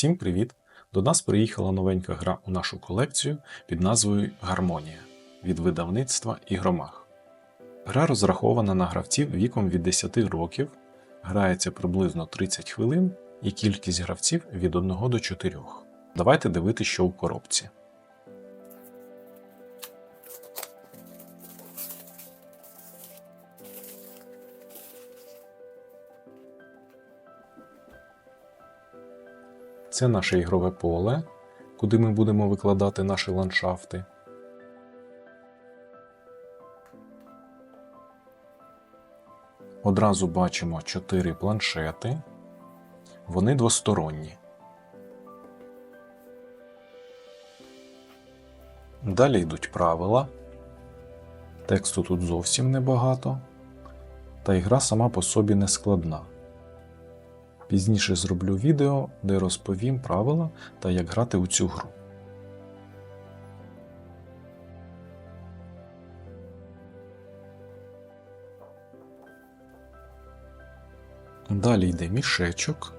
Всім привіт! До нас приїхала новенька гра у нашу колекцію під назвою Гармонія від видавництва Ігромах. Гра розрахована на гравців віком від 10 років, грається приблизно 30 хвилин і кількість гравців від 1 до 4. Давайте дивитися, що у коробці. Це наше ігрове поле, куди ми будемо викладати наші ландшафти. Одразу бачимо 4 планшети. Вони двосторонні. Далі йдуть правила. Тексту тут зовсім небагато, та й гра сама по собі не складна. Пізніше зроблю відео, де розповім правила та як грати у цю гру. Далі йде мішечок,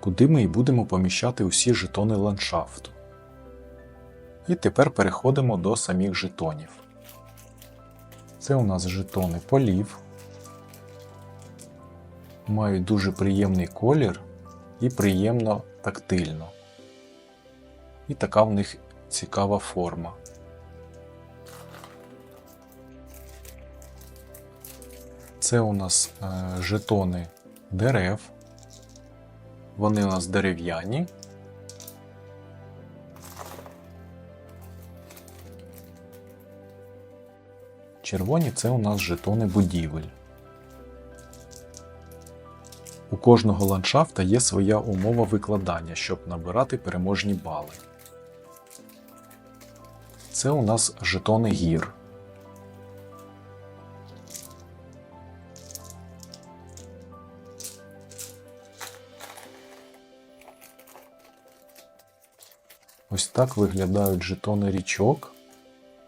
куди ми і будемо поміщати усі жетони ландшафту. І тепер переходимо до самих жетонів. Це у нас жетони полів, мають дуже приємний колір і приємно тактильно. І така в них цікава форма. Це у нас е, жетони дерев. Вони у нас дерев'яні. Червоні це у нас жетони будівель. Кожного ландшафта є своя умова викладання, щоб набирати переможні бали. Це у нас жетони гір. Ось так виглядають жетони річок.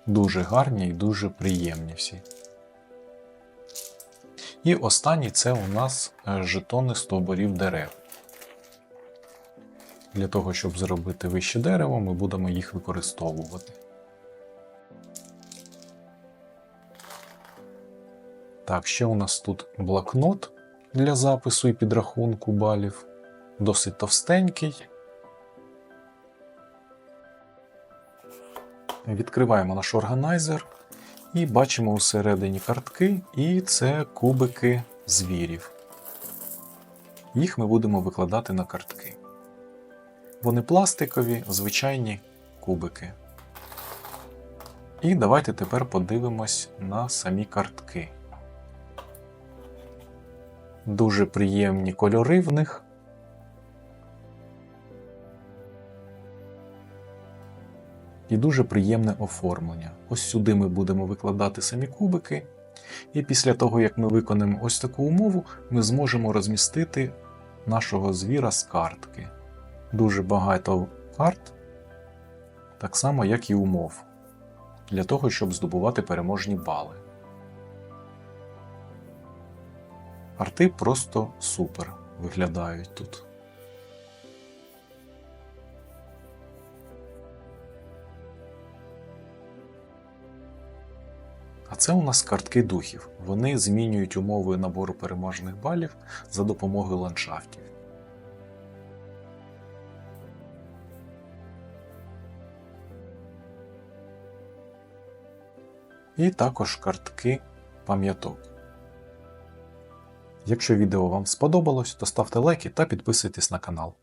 Дуже гарні і дуже приємні всі. І останній це у нас е, жетони стовбурів дерев. Для того, щоб зробити вище дерево, ми будемо їх використовувати. Так, ще у нас тут блокнот для запису і підрахунку балів. Досить товстенький. Відкриваємо наш органайзер. І бачимо усередині картки, і це кубики звірів. Їх ми будемо викладати на картки. Вони пластикові, звичайні кубики. І давайте тепер подивимось на самі картки. Дуже приємні кольори в них. І дуже приємне оформлення. Ось сюди ми будемо викладати самі кубики, і після того, як ми виконаємо ось таку умову, ми зможемо розмістити нашого звіра з картки. Дуже багато карт, так само, як і умов, для того, щоб здобувати переможні бали. Арти просто супер виглядають тут. А це у нас картки духів. Вони змінюють умови набору переможних балів за допомогою ландшафтів. І також картки пам'яток. Якщо відео вам сподобалось, то ставте лайки та підписуйтесь на канал.